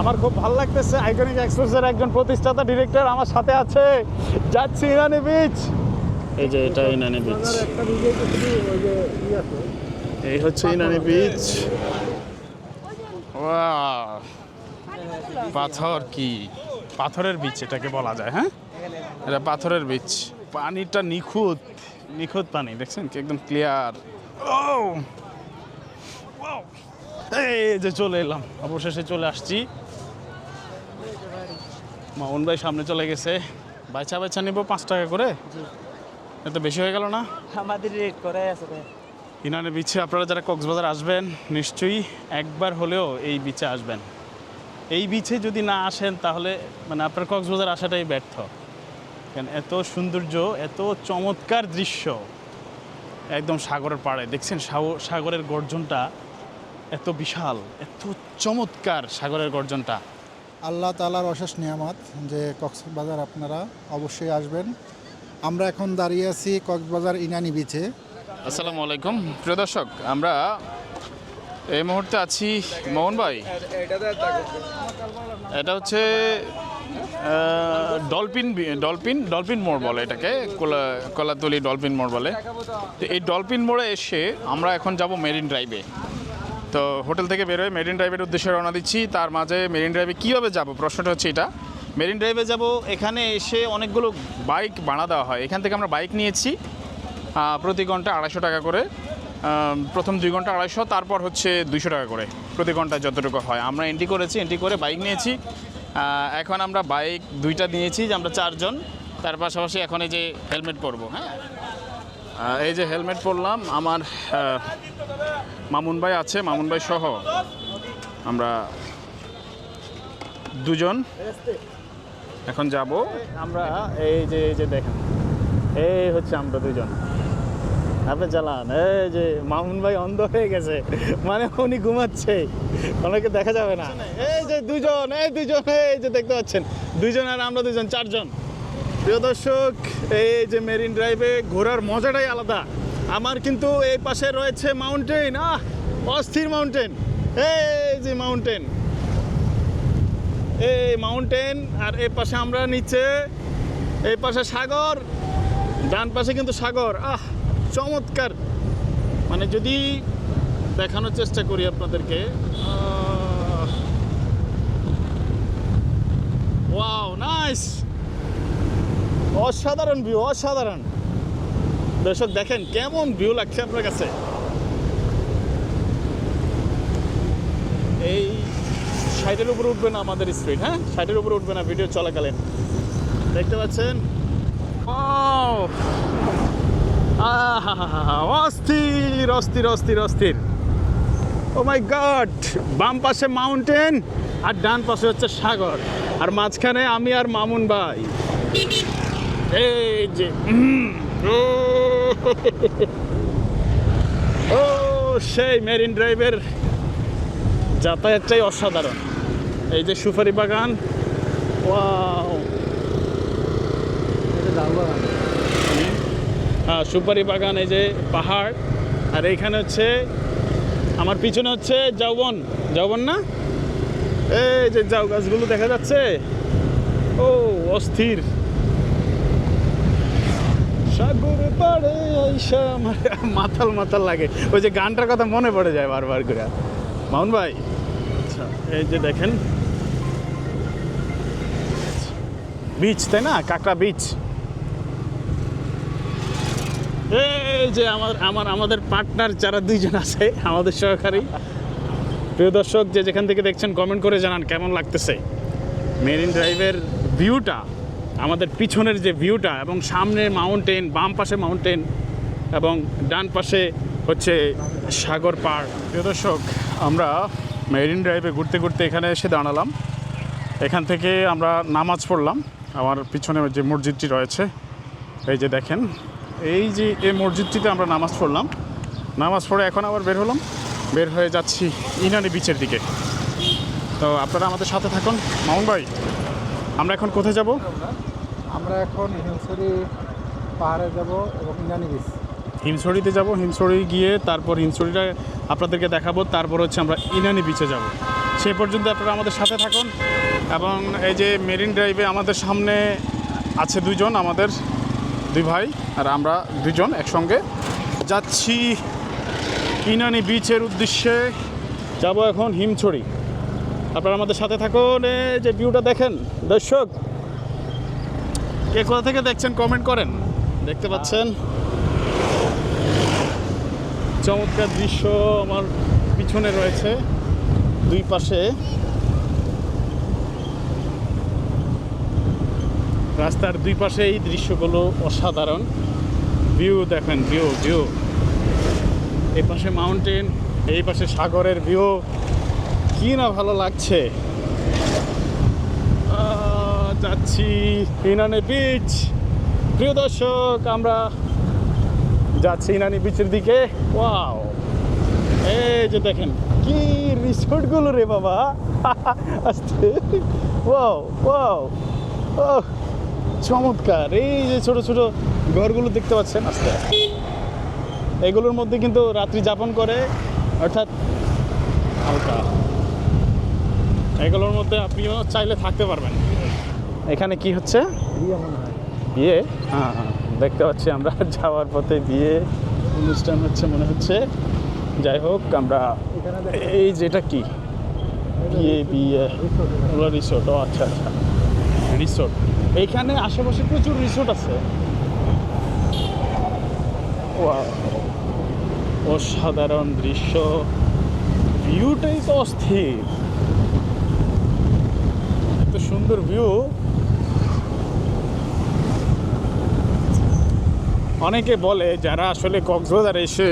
আমার খুব ভালো লাগতেছে আইকনিক এক্সপ্রেসের একজন প্রতিষ্ঠাতা ডিরেক্টর আমার সাথে আছে। যাচ্ছি ইনানি বিচ এই যে এটা ইনানি বিচ এই হচ্ছে ইনানি বিচ পাথর কি? পাথরের বিচ এটাকে বলা যায় হ্যাঁ? এটা পাথরের বিচ পানিটা নিখুঁত নিখুঁত পানি দেখছেন? কি একদম ক্লিয়ার ও এই যে চলে এলাম। অবশেষে চলে আসছি। মামুন ভাই সামনে চলে গেছে। বাচ্চা বাচ্চা নিব পাঁচ টাকা করে। এত বেশি হয়ে গেল না? আমাদের রেট করে আছে ভাই। ইনানের বিচে আপনারা যারা কক্সবাজার আসবেন নিশ্চয়ই একবার হলেও এই বিচে আসবেন। এই বিচে যদি না আসেন তাহলে মানে আপনার কক্সবাজার আসাটাই ব্যর্থ। কেন এত সৌন্দর্য এত চমৎকার দৃশ্য একদম সাগরের পাড়ে। দেখছেন সাগর- সাগরের গর্জনটা? এত বিশাল এত চমৎকার সাগরের গর্জনটা। আল্লাহ তালার অশেষ নিয়ামত যে কক্সবাজার আপনারা অবশ্যই আসবেন। আমরা এখন দাঁড়িয়ে আছি কক্সবাজার ইনানি বিচে আসসালামু আলাইকুম। প্রিয় দর্শক, আমরা এই মুহূর্তে আছি মোহন ভাই। এটা হচ্ছে ডলফিন ডলফিন ডলফিন মোড় বলে এটাকে, কোলা, কলাতলি ডলফিন মোড় বলে। তো এই ডলফিন মোড়ে এসে আমরা এখন যাব মেরিন ড্রাইভে। তো হোটেল থেকে বেরোয় মেরিন ড্রাইভের উদ্দেশ্যে রওনা দিচ্ছি। তার মাঝে মেরিন ড্রাইভে কীভাবে যাব? প্রশ্নটা হচ্ছে এটা। মেরিন ড্রাইভে যাব, এখানে এসে অনেকগুলো বাইক ভাড়া দেওয়া হয়। এখান থেকে আমরা বাইক নিয়েছি প্রতি ঘণ্টা আড়াইশো টাকা করে। প্রথম দুই ঘণ্টা আড়াইশো, তারপর হচ্ছে দুইশো টাকা করে প্রতি ঘণ্টা যতটুকু হয়। আমরা এন্ট্রি করেছি এন্ট্রি করে বাইক নিয়েছি। এখন আমরা বাইক দুইটা নিয়েছি যে আমরা চারজন। তার পাশাপাশি এখন এই যে হেলমেট পরবো হ্যাঁ? এই যে হেলমেট পরলাম, আমার মামুন ভাই আছে, মামুন ভাই সহ আমরা দুজন এখন যাব। আমরা এই যে এই যে দেখেন, এই হচ্ছে আমরা দুজন। আপনি চালান এই যে মামুন ভাই অন্ধ হয়ে গেছে মানে উনি ঘুমাচ্ছে, ওনাকে দেখা যাবে না। এই যে দুজন, এই দুজন, এই যে দেখতে পাচ্ছেন, দুজন আর আমরা দুজন, চারজন। প্রিয় দর্শক, এই যে মেরিন ড্রাইভে ঘোরার মজাটাই আলাদা। আমার কিন্তু এই পাশে রয়েছে মাউন্টেন আহ, অস্থির মাউন্টেন এই যে মাউন্টেন এই মাউন্টেন আর এই পাশে আমরা নিচে এই পাশে সাগর, ডান পাশে কিন্তু সাগর। আহ, চমৎকার। মানে যদি দেখানোর চেষ্টা করি আপনাদেরকে ওয়াও নাইস অসাধারণ ভিউ অসাধারণ। দর্শক, দেখেন কেমন ভিউ লাগছে আপনার কাছে। এই সাইডের উপরে উঠবে না আমাদের স্পিড হ্যাঁ? সাইডের উপরে উঠবে না ভিডিও চলাকালীন। দেখতে পাচ্ছেন! অস্থির অস্থির অস্থির অস্থির। ও মাই গড বাম পাশে মাউন্টেন আর ডান পাশে হচ্ছে সাগর। আর মাঝখানে আমি আর মামুন ভাই। এই যে ও, সেই মেরিন ড্রাইভের যাতায়াতটাই অসাধারণ। এই যে সুপারি বাগান ওয়াও। হ্যাঁ সুপারি বাগান এই যে পাহাড়। আর এইখানে হচ্ছে আমার পিছনে হচ্ছে যৌবন যৌবন না? এই যে যাও গাছগুলো দেখা যাচ্ছে। ও অস্থির। সাগর পাড়ে আইসা আমার মাতাল মাতাল লাগে। ওই যে গানটার কথা মনে পড়ে যায় বারবার করে। মাউন ভাই। আচ্ছা এই যে দেখেন। বিচ তাই না? কাঁকড়া বিচ এই যে আমার আমার আমাদের পার্টনার যারা দুইজন আছে আমাদের সহকারী। প্রিয় দর্শক যে যেখান থেকে দেখছেন কমেন্ট করে জানান কেমন লাগতেছে। মেরিন ড্রাইভের ভিউটা আমাদের পিছনের যে ভিউটা এবং সামনে মাউন্টেন বাম পাশে মাউন্টেন এবং ডান পাশে হচ্ছে সাগর পাড় প্রিয় দর্শক, আমরা মেরিন ড্রাইভে ঘুরতে ঘুরতে এখানে এসে দাঁড়ালাম। এখান থেকে আমরা নামাজ পড়লাম। আমার পিছনে যে মসজিদটি রয়েছে, এই যে দেখেন, এই যে এই মসজিদটিতে আমরা নামাজ পড়লাম। নামাজ পড়ে এখন আবার বের হলাম। বের হয়ে যাচ্ছি ইনানি বিচের দিকে। তো আপনারা আমাদের সাথে থাকুন। মামুন ভাই, আমরা এখন কোথায় যাব? আমরা এখন হিলসরি পাহাড়ে যাব এবং ইনানি বিচ হিমছড়িতে যাব, হিমছড়ি গিয়ে তারপর হিমছড়িটা আপনাদেরকে দেখাবো, তারপর হচ্ছে আমরা ইনানি বিচে যাব। সে পর্যন্ত আপনারা আমাদের সাথে থাকুন এবং এই যে মেরিন ড্রাইভে আমাদের সামনে আছে দুজন আমাদের দুই ভাই আর আমরা দুজন একসঙ্গে। যাচ্ছি ইনানি বিচের উদ্দেশ্যে। যাব এখন হিমছড়ি। আপনারা আমাদের সাথে থাকুন, এই যে ভিউটা দেখেন, দর্শক। কে কোথা থেকে দেখছেন কমেন্ট করেন। দেখতে পাচ্ছেন। চমৎকার দৃশ্য আমার পিছনে রয়েছে, দুই পাশে। রাস্তার দুই পাশে এই দৃশ্যগুলো অসাধারণ। ভিউ দেখেন ভিউ ভিউ এই পাশে মাউন্টেন এই পাশে সাগরের ভিউ কি না ভালো লাগছে। যাচ্ছি ইনানি বিচ প্রিয় দর্শক, আমরা যাচ্ছি ইনানি বিচের দিকে। ওয়াও এই যে দেখেন, কি রিসোর্টগুলো রে বাবা। আস্তে। ওয়াও ওয়াও চমৎকার। এই যে ছোট ছোট ঘরগুলো দেখতে পাচ্ছেন, আস্তে। এগুলোর মধ্যে কিন্তু রাত্রি যাপন করে, অর্থাৎ হালকা। এগুলোর মধ্যে আপনিও চাইলে থাকতে পারবেন। এখানে কি হচ্ছে? বিয়ে? হয় হ্যাঁ। দেখতে পাচ্ছি আমরা যাওয়ার পথে বিয়ে। অনুষ্ঠান হচ্ছে মনে হচ্ছে। যাই হোক আমরা এই যেটা কি? বিয়ে বিয়ে। রিসোর্ট ও আচ্ছা আচ্ছা। রিসোর্ট এইখানে আশেপাশে প্রচুর রিসোর্ট আছে! অসাধারণ দৃশ্য। ভিউটাই তো অস্থির। এত সুন্দর ভিউ অনেকে বলে যারা আসলে কক্সবাজার এসে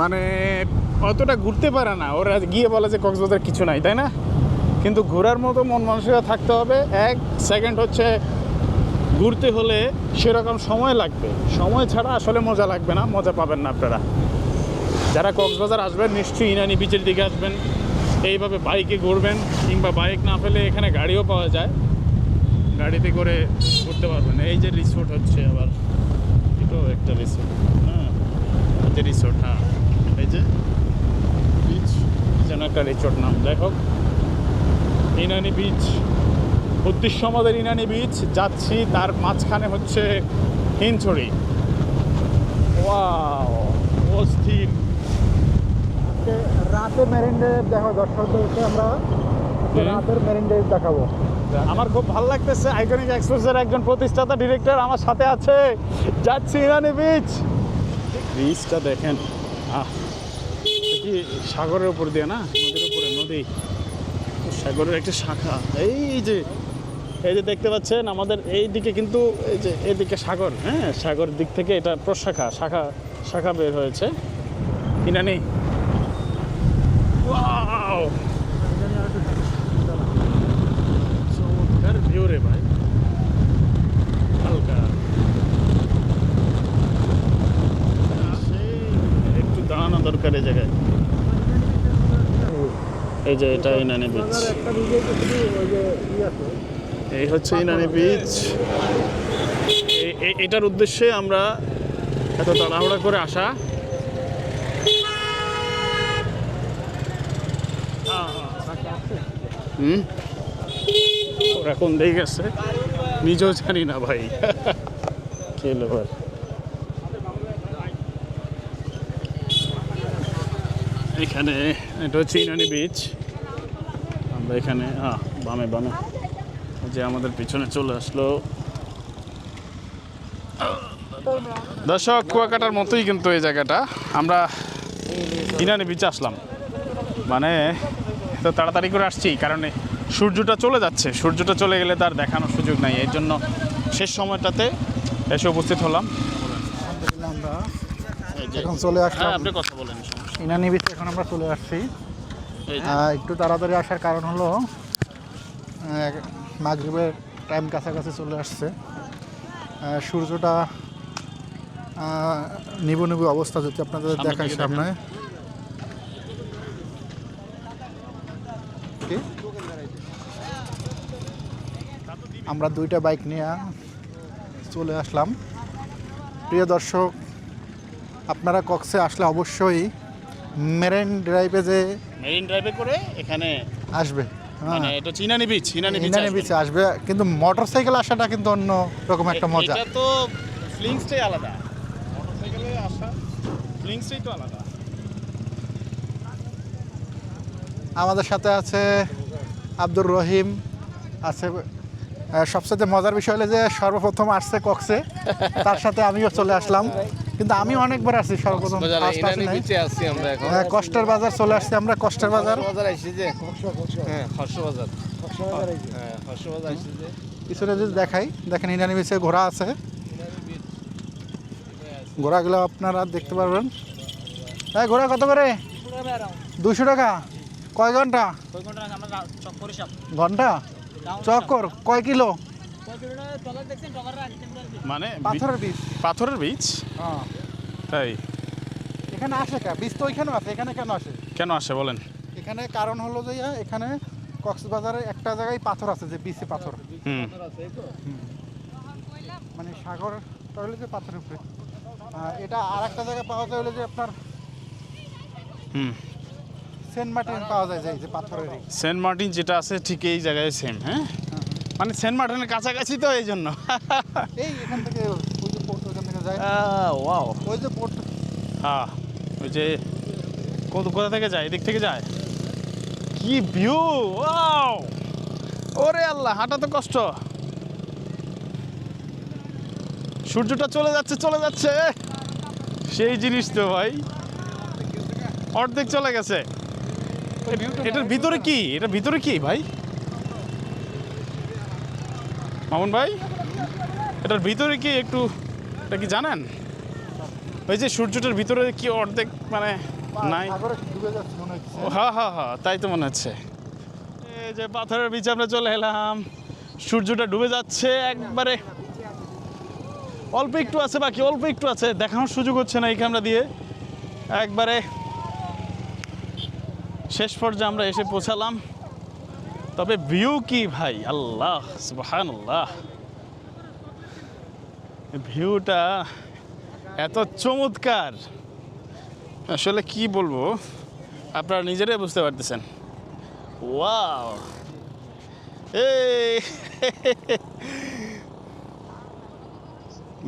মানে অতটা ঘুরতে পারে না, ওরা গিয়ে বলে যে কক্সবাজার কিছু নাই, তাই না? কিন্তু ঘোরার মতো মন মানসিকতা থাকতে হবে, এক সেকেন্ড হচ্ছে ঘুরতে হলে সেরকম সময় লাগবে। সময় ছাড়া আসলে মজা লাগবে না, মজা পাবেন না আপনারা। যারা কক্সবাজার আসবেন, নিশ্চয়ই ইনানি বিচের দিকে আসবেন, এইভাবে বাইকে ঘুরবেন, কিংবা বাইক না পেলে এখানে গাড়িও পাওয়া যায়। গাড়িতে করে ঘুরতে পারবেন এই যে রিসোর্ট হচ্ছে আবার। এটাও একটা রিসোর্ট হ্যাঁ রিসোর্ট হ্যাঁ। এই যে বিচ যেন একটা রিসোর্ট নাম। যাই হোক ইনানি বিচ উদ্দেশ্য আমাদের ইনানি বিচ যাচ্ছি তার মাঝখানে হচ্ছে হিনছড়ি ওয়াও অস্থির। রাতে মেরিন ড্রাইভ দেখাবো দর্শকদেরকে আমরা রাতের মেরিন ড্রাইভ দেখাবো। আমার খুব ভালো লাগতেছে আইকনিক এক্সপ্রেসের একজন প্রতিষ্ঠাতা ডিরেক্টর আমার সাথে আছে। যাচ্ছি ইরানি বিচ বিচটা দেখেন। কি সাগরের উপর দিয়ে না? নদীর উপরে, নদী। সাগরের একটা শাখা। এই যে এই যে দেখতে পাচ্ছেন, আমাদের এই দিকে কিন্তু এই যে, এদিকে সাগর হ্যাঁ? সাগর দিক থেকে এটা প্রশাখা শাখা শাখা বের হয়েছে। ইনানি ওয়াও চমৎকার ভিউ রে ভাই হালকা সেই একটু দাঁড়ানো দরকার এই জায়গায় এই যে এটা ইনানি বিচ এই হচ্ছে ইনানি বিচ এটার উদ্দেশ্যে আমরা এত তাড়াহুড়া করে আসা। হুম? ওরা কোন দিকে গেছে? নিজেও জানি না ভাই। কে লোভার এখানে এটা হচ্ছে ইনানি বিচ আমরা এখানে হ্যাঁ বামে বামে। যে আমাদের পিছনে চলে আসলো। দর্শক কুয়াকাটার মতোই কিন্তু এই জায়গাটা। আমরা ইনানি বিচে আসলাম। মানে তো তাড়াতাড়ি করে আসছি কারণ সূর্যটা চলে যাচ্ছে। সূর্যটা চলে গেলে তার দেখানোর সুযোগ নাই। এর জন্য শেষ সময়টাতে এসে উপস্থিত হলাম। আমরা এখন চলে হ্যাঁ আসলাম আপনি কথা বলেন ইনানি বিচে এখন আমরা চলে আসছি। একটু তাড়াতাড়ি আসার কারণ হলো মাগরিবের টাইম কাছাকাছি চলে আসছে। সূর্যটা নিবু নিবু অবস্থা যদি আপনাদের দেখায় সামনে। আমরা দুইটা বাইক নিয়ে চলে আসলাম। প্রিয় দর্শক আপনারা কক্সে আসলে অবশ্যই মেরেন ড্রাইভে যে মেরিন ড্রাইভে করে এখানে আসবে। মানে এটা চিনানি বিচ চিনানি বিচ ইনানি বিচে আসবে কিন্তু মোটর আসাটা কিন্তু অন্য রকম একটা মজা। এটা তো ফ্লিংসটাই আলাদা। মোটরসাইকেলে আসা ফ্লিংসটাই তো আলাদা। আমাদের সাথে আছে আব্দুর রহিম আছে সবচেয়ে মজার বিষয় হলো যে সর্বপ্রথম আসছে কক্সে তার সাথে আমিও চলে আসলাম। কিন্তু আমি অনেকবার আসছি সর্বপ্রথম আসি এখন। হ্যাঁ, কষ্টের বাজার চলে আসছি আমরা কষ্টের বাজার। হ্যাঁ। হ্যাঁ পিছনে যদি দেখাই দেখেন ইনানি বিচে ঘোড়া আছে। ঘোড়াগুলো আপনারা দেখতে পারবেন। হ্যাঁ ঘোড়া কত করে? দুশো টাকা। কয় ঘণ্টা? ঘণ্টা? চক্কর কয় কিলো? মানে পাথরের বীজ। পাথরের বীজ? হ্যাঁ। তাই? এখানে আসে কা? বীজ তো ওইখানেও আছে। এখানে কেন আসে? কেন আসে বলেন। এখানে কারণ হলো যে এখানে কক্সবাজারে একটা জায়গায় পাথর আছে যে বিচে পাথর। মানে সাগর হলো যে পাথরের উপরে। এটা আর একটা জায়গায় পাওয়া যায় হলো যে আপনার হুম। সেন্ট মার্টিন পাওয়া যায় যে পাথরেরই। সেন্ট মার্টিন যেটা আছে ঠিক এই জায়গায় সেম হ্যাঁ। মানে সেন্ট মার্টিনের কাছাকাছি তো এই জন্য। এই এখান থেকে ওই যে পোর্ট ওখান থেকে যায়। ওয়াও ওই যে পোর্ট হ্যাঁ ওই যে কত কোথা থেকে যায়? এদিক থেকে যায়? কি ভিউ ওয়াও ওরে আল্লাহ হাঁটা তো কষ্ট। সূর্যটা চলে যাচ্ছে চলে যাচ্ছে। সেই জিনিস তো ভাই। অর্ধেক চলে গেছে। এটার ভিতরে কি? এটার ভিতরে কি ভাই? মামুন ভাই, এটার ভিতরে কি একটু, এটা কি জানেন? ওই যে সূর্যটার ভিতরে কি অর্ধেক মানে নাই? হ্যাঁ হ্যাঁ হ্যাঁ তাই তো মনে হচ্ছে। এই যে পাথরের বিচে আমরা চলে এলাম। সূর্যটা ডুবে যাচ্ছে একবারে। অল্প একটু আছে, বাকি অল্প একটু আছে। দেখানোর সুযোগ হচ্ছে না এই ক্যামেরা দিয়ে। একবারে শেষ পর্যায়ে আমরা এসে পৌঁছালাম। তবে ভিউ কি ভাই? আল্লাহ সুবহান আল্লাহ ভিউটা এত চমৎকার। আসলে কি বলব? আপনারা নিজেরাই বুঝতে পারতেছেন। ওয়াও। এই।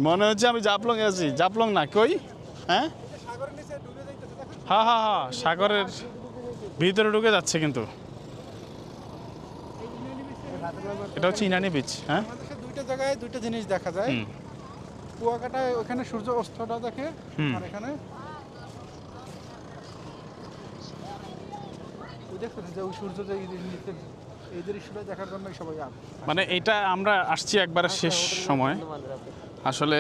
মনে হচ্ছে আমি জাপলং আছি। জাপলং না, কই? হ্যাঁ? হ্যাঁ হ্যাঁ হ্যাঁ সাগরের ভিতরে ঢুকে যাচ্ছে কিন্তু। এটা হচ্ছে ইনানি বিচ হ্যাঁ? দুইটা জায়গায় দুইটা জিনিস দেখা যায়। কুয়াকাটায় ওখানে সূর্য অস্তটা দেখে হুম। আর এখানে মানে এটা আমরা আসছি একবারে শেষ সময়। আসলে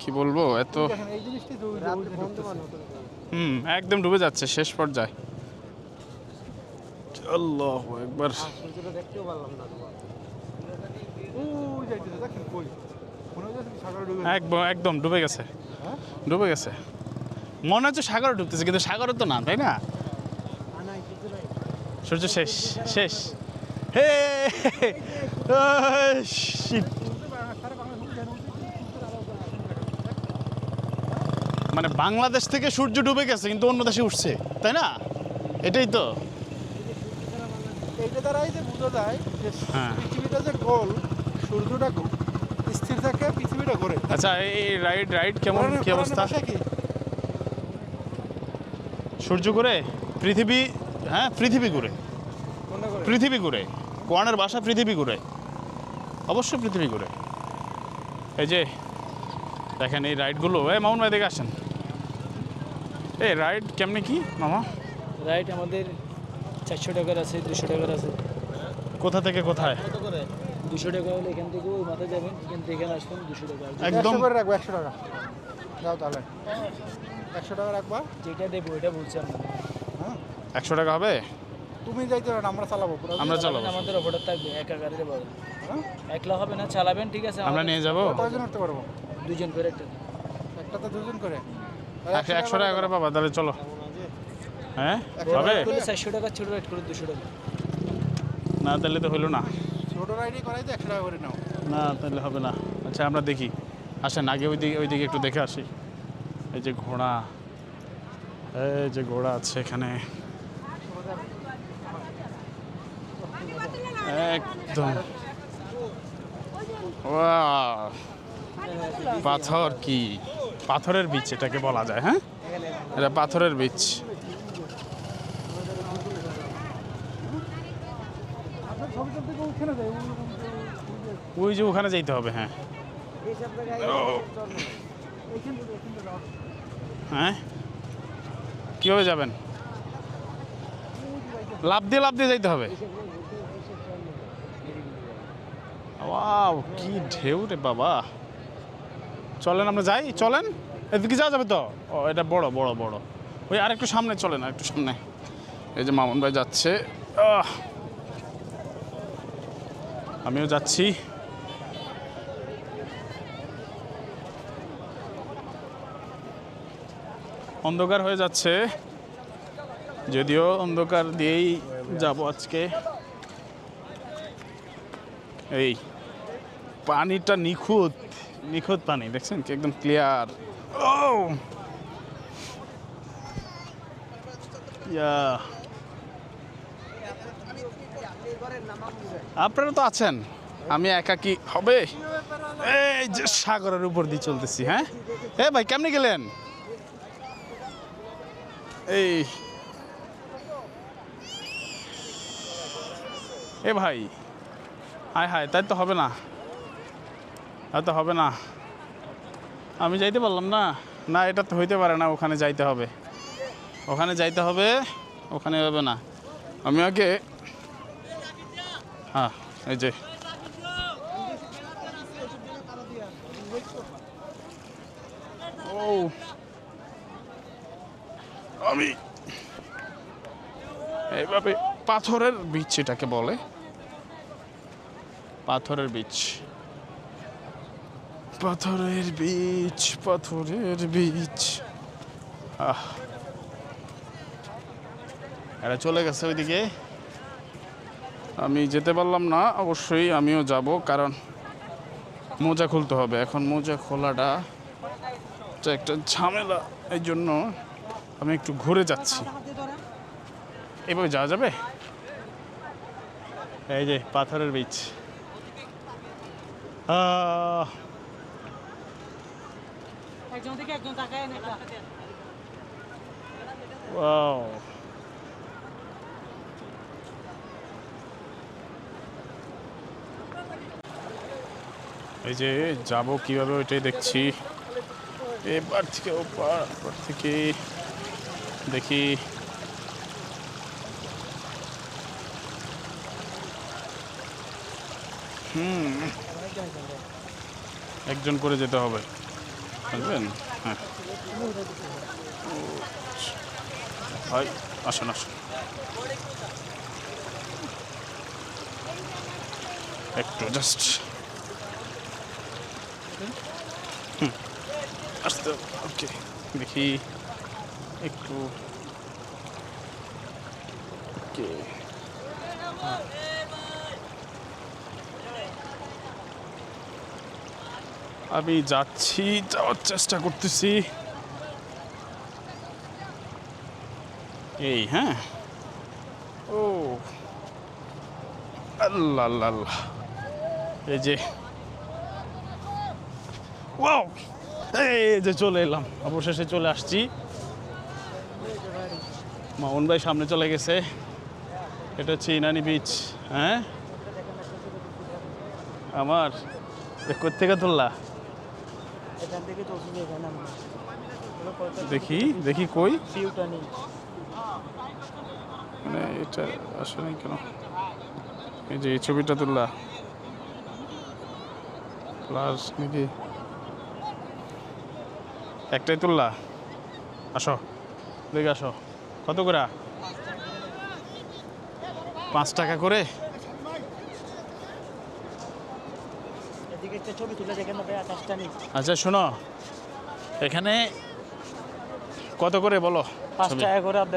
কি বলব এত। হুম একদম ডুবে যাচ্ছে শেষ পর্যায়ে। আল্লাহ একবার একদম একদম ডুবে গেছে। হ্যাঁ? ডুবে গেছে। মনে হচ্ছে সাগরে ডুবতেছে কিন্তু সাগরে তো না তাই না? সূর্য শেষ শেষ। হে! মানে বাংলাদেশ থেকে সূর্য ডুবে গেছে কিন্তু অন্য দেশে উঠছে তাই না? এটাই তো। দ্বারাই যে বোঝা যায় যে হ্যাঁ। পৃথিবীটা যে গোল সূর্যটা স্থির থাকে পৃথিবীটা ঘোরে। আচ্ছা এই রাইড রাইড কেমন কি অবস্থা? কি? সূর্য ঘুরে পৃথিবী হ্যাঁ পৃথিবী ঘুরে। পৃথিবী ঘুরে। কোরআনের ভাষা পৃথিবী ঘুরে। অবশ্যই পৃথিবী ঘুরে। এই যে দেখেন এই রাইডগুলো। এই মামুন ভাই দেখে আসেন। এই রাইড কেমনি কি মামা? রাইড আমাদের চারশো টাকার আছে দুশো টাকার আছে। কোথা থেকে কোথায়? দুশো টাকা হলে এখান থেকে ওই মাথায় যাবেন এখান থেকে এখানে আসবেন দুশো টাকা। একদম করে রাখব একশো টাকা। যাও তাহলে। একশো টাকা রাখবা? যেটা দেবো ওইটা বলছি আমরা হ্যাঁ। একশো টাকা হবে? তুমি যাইতে পারো না, আমরা চালাবো পুরো। আমরা চালাবো। আমাদের অফারটা থাকবে একা গাড়িতে পাবেন। হ্যাঁ? একলা হবে না চালাবেন ঠিক আছে? আমরা নিয়ে যাব? কয়জন উঠতে পারব? দুজন করে একটা। একটাতে দুজন করে। একশো একশো টাকা করে পাবা তাহলে চলো। হ্যাঁ? হবে? চারশো টাকা ছোটো রাইড করে দুশো টাকা। না তাহলে তো হইল না। ছোট রাইডই করাই তো একশো টাকা করে নাও। না তাহলে হবে না। আচ্ছা আমরা দেখি। আসেন আগে ওই দিকে ওই দিকে একটু দেখে আসি। এই যে ঘোড়া। এই যে ঘোড়া আছে এখানে। একদম! পাথর কি? পাথরের বীজ এটাকে বলা যায় হ্যাঁ? এটা পাথরের বীজ ওই যে ওখানে যাইতে হবে হ্যাঁ। হ্যাঁ? কীভাবে যাবেন? লাভ দিয়ে লাভ দিয়ে যাইতে হবে? ওয়াও, কি ঢেউ রে বাবা। চলেন আমরা যাই, চলেন। এদিকে যাওয়া যাবে তো? ও, এটা বড় বড় বড়। ওই আরেকটু সামনে চলেন আর একটু সামনে। এই যে মামুন ভাই যাচ্ছে! আমিও যাচ্ছি। অন্ধকার হয়ে যাচ্ছে। যদিও অন্ধকার দিয়েই যাব আজকে। এই, পানিটা নিখুঁত নিখুঁত পানি, দেখছেন কি? একদম ক্লিয়ার ও ইয়া আপনারা তো আছেন। আমি একা কি হবে? এই যে সাগরের উপর দিয়ে চলতেছি হ্যাঁ? এ ভাই, কেমনি গেলেন? এই। এ ভাই, হায় হায়, তাই তো হবে না। তাই তো হবে না। আমি যাইতে পারলাম না। না, এটা তো হইতে পারে না, ওখানে যাইতে হবে। ওখানে যাইতে হবে, ওখানে হবে না। আমি আগে হ্যাঁ এই যে। পাথরের বীজ এটাকে বলে। পাথরের বীজ পাথরের বীজ পাথরের বীজ আহ। এরা চলে গেছে ওইদিকে। আমি যেতে পারলাম না, অবশ্যই আমিও যাব, কারণ মোজা খুলতে হবে। এখন মোজা খোলাটা একটা ঝামেলা এই জন্য আমি একটু ঘুরে যাচ্ছি। এভাবে যাওয়া যাবে? এই যে পাথরের wow. এই যে যাব কীভাবে ওইটাই দেখছি। এবার থেকে ওপার ওপার থেকে দেখি। হুম। একজন করে যেতে হবে। বুঝলেন হ্যাঁ। হয় আসুন আসুন। একটু জাস্ট আসতে ওকে। দেখি। একটু। ওকে। আমি যাচ্ছি, যাওয়ার চেষ্টা করতেছি। এই হ্যাঁ? ও। আল্লাহ আল্লাহ আল্লাহ এই যে। ওয়াও! এই যে চলে এলাম, অবশেষে চলে আসছি। মামুন ভাই সামনে চলে গেছে। এটা হচ্ছে ইনানি বিচ হ্যাঁ? আমার কোথেকে তুললা এখান থেকে তো ওষুধ এখানে আমরা দেখি দেখি কই? মানে এটা আসে নাই কেন? এই যে এই ছবিটা তুললা। প্লাস নাকি? একটাই তুললা? আসো, দেখে আসো। কত করে? পাঁচ টাকা করে এদিকে একটা ছবি তুলে দেখেন আকাশটা নেই আচ্ছা শোনো। এখানে কত করে বলো পাঁচ? টাকা করে আপনি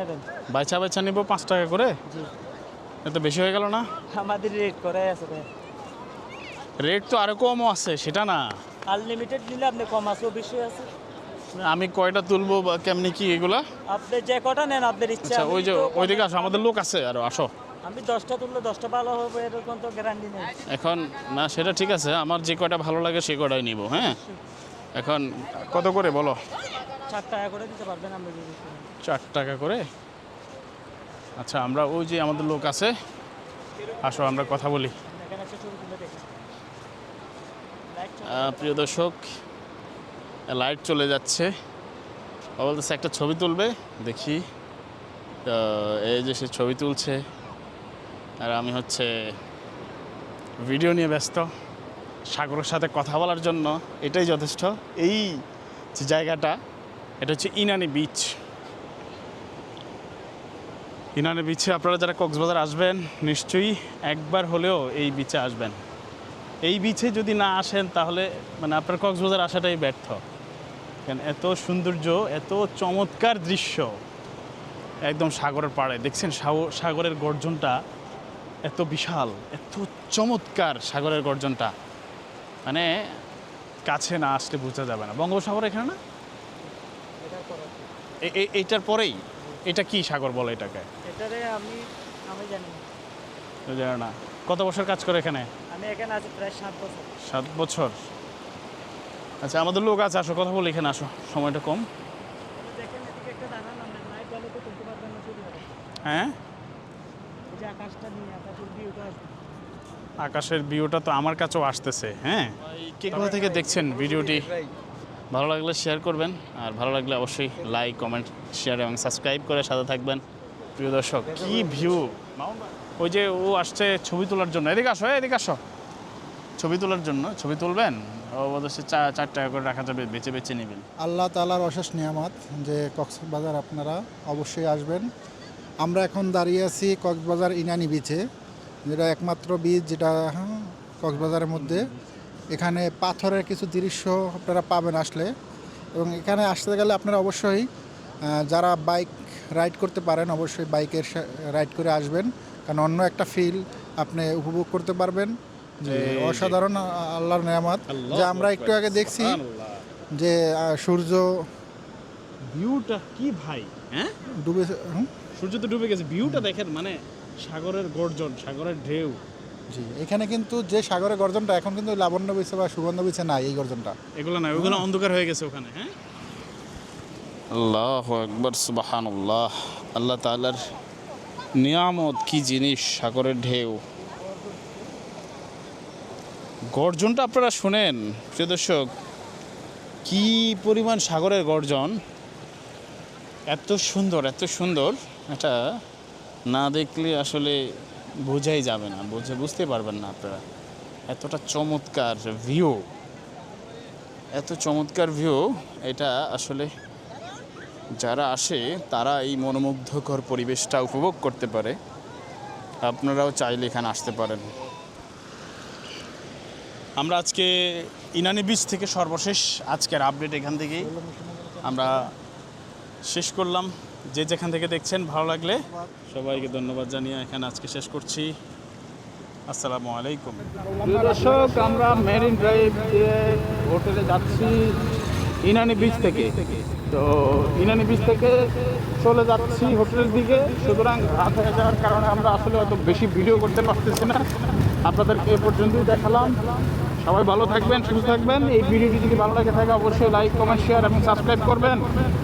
নেবেন। বাইচা বাইচা নিব পাঁচ টাকা করে? জি। এত বেশি হয়ে গেল না? আমাদের রেট করাই আছে ভাই। রেট তো আরও কমও আছে সেটা না। আনলিমিটেড নিলে আপনি কম আছে বেশি আছে। আমি কয়টা তুলবো বা কেমনি কি এগুলা? আপনি যে কটা নেন আপনার ইচ্ছা আচ্ছা ওই যে ওইদিকে আসো আমাদের লোক আছে আরও আসো। আমি দশটা তুললে দশটা ভালো হবে এরকম তো গ্যারান্টি নেই। এখন না সেটা ঠিক আছে। আমার যে কয়টা ভালো লাগে সে কয়টাই নিব হ্যাঁ? এখন কত করে বলো? চার টাকা করে দিতে পারবেন আপনি যদি চার টাকা করে? আচ্ছা আমরা ওই যে আমাদের লোক আছে আসো আমরা কথা বলি। প্রিয় দর্শক লাইট চলে যাচ্ছে। ও বলতেছে একটা ছবি তুলবে দেখি। তো এই যে সে ছবি তুলছে। আর আমি হচ্ছে ভিডিও নিয়ে ব্যস্ত। সাগরের সাথে কথা বলার জন্য এটাই যথেষ্ট। এই যে জায়গাটা, এটা হচ্ছে ইনানি বিচ ইনানি বিচে আপনারা যারা কক্সবাজার আসবেন, নিশ্চয়ই একবার হলেও এই বিচে আসবেন। এই বিচে যদি না আসেন, তাহলে মানে আপনার কক্সবাজার আসাটাই ব্যর্থ। কেন, এত সৌন্দর্য, এত চমৎকার দৃশ্য। একদম সাগরের পাড়ে। দেখছেন সাগর- সাগরের গর্জনটা? এত বিশাল এত চমৎকার সাগরের গর্জনটা। মানে কাছে না আসলে বোঝা যাবে না। বঙ্গোপসাগর এখানে না? এইটার পরেই? এটা কি সাগর বলে এটাকে? এটারে আমি আমি জানি না। জানো না। কত বছর কাজ করে এখানে? আমি এখানে আছি প্রায় সাত বছর। সাত বছর? আচ্ছা আমাদের লোক আছে আসো কথা বলে এখানে আসো। সময়টা কম। হ্যাঁ? আকাশটা নিয়ে আকাশের ভিউটা আকাশের ভিউটা তো আমার কাছেও আসতেছে হ্যাঁ? কে কোথা থেকে দেখছেন ভিডিওটি? ভালো লাগলে শেয়ার করবেন আর ভালো লাগলে অবশ্যই লাইক কমেন্ট শেয়ার এবং সাবস্ক্রাইব করে সাথে থাকবেন। প্রিয় দর্শক কি ভিউ ওই যে ও আসছে ছবি তোলার জন্য। এদিকে আসো এদিকে আসো। ছবি তোলার জন্য ছবি তুলবেন? চা- চার টাকা করে রাখা যাবে বেছে বেছে নেবেন। আল্লাহ তালার অশেষ নিয়ামত যে কক্সবাজার আপনারা অবশ্যই আসবেন। আমরা এখন দাঁড়িয়ে আছি কক্সবাজার ইনানি বিচে যেটা একমাত্র বিচ যেটা হ্যাঁ, কক্সবাজারের মধ্যে। এখানে পাথরের কিছু দৃশ্য আপনারা পাবেন আসলে। এবং এখানে আসতে গেলে আপনারা অবশ্যই যারা বাইক রাইড করতে পারেন অবশ্যই বাইকের রাইড করে আসবেন। কারণ অন্য একটা ফিল আপনি উপভোগ করতে পারবেন। যে অসাধারণ আল্লাহর নিয়ামত। যে আমরা একটু আগে দেখছি যে সূর্য ভিউটা কি ভাই হ্যাঁ? ডুবে হুম, সূর্য তো ডুবে গেছে ভিউটা দেখেন মানে সাগরের গর্জন সাগরের ঢেউ। জি এখানে কিন্তু যে সাগরের গর্জনটা এখন কিন্তু লাবণ্য বিছে বা সুগন্ধ বিছে নাই এই গর্জনটা। এগুলো না ওগুলো অন্ধকার হয়ে গেছে ওখানে হ্যাঁ? আল্লাহ আকবর সুবাহানুল্লাহ। আল্লাহ তাআলার নিয়ামত কি জিনিস সাগরের ঢেউ? গর্জনটা আপনারা শুনেন প্রিয় দর্শক কি পরিমাণ সাগরের গর্জন? এত সুন্দর এত সুন্দর, এটা না দেখলে আসলে বোঝাই যাবে না, বুঝে, বুঝতে পারবেন না আপনারা। এতটা চমৎকার ভিউ এত চমৎকার ভিউ এটা আসলে যারা আসে, তারা এই মনোমুগ্ধকর পরিবেশটা উপভোগ করতে পারে। আপনারাও চাইলে এখানে আসতে পারেন। আমরা আজকে ইনানি বিচ থেকে সর্বশেষ আজকের আপডেট এখান থেকেই। আমরা শেষ করলাম। যে যেখান থেকে দেখছেন, ভালো লাগলে সবাইকে ধন্যবাদ জানিয়ে এখানে আজকে শেষ করছি। আসসালামু আলাইকুম। দর্শক, আমরা মেরিন ড্রাইভ দিয়ে হোটেলে যাচ্ছি ইনানি বিচ থেকে। তো ইনানি বিচ থেকে চলে যাচ্ছি হোটেলের দিকে। সুতরাং রাত হয়ে যাওয়ার কারণে আমরা আসলে অত বেশি ভিডিও করতে পারতেছি না। আপনাদেরকে এ পর্যন্তই দেখালাম। সবাই ভালো থাকবেন, সুস্থ থাকবেন। এই ভিডিওটি যদি ভালো লাগে থাকে, অবশ্যই লাইক কমেন্ট শেয়ার এবং সাবস্ক্রাইব করবেন।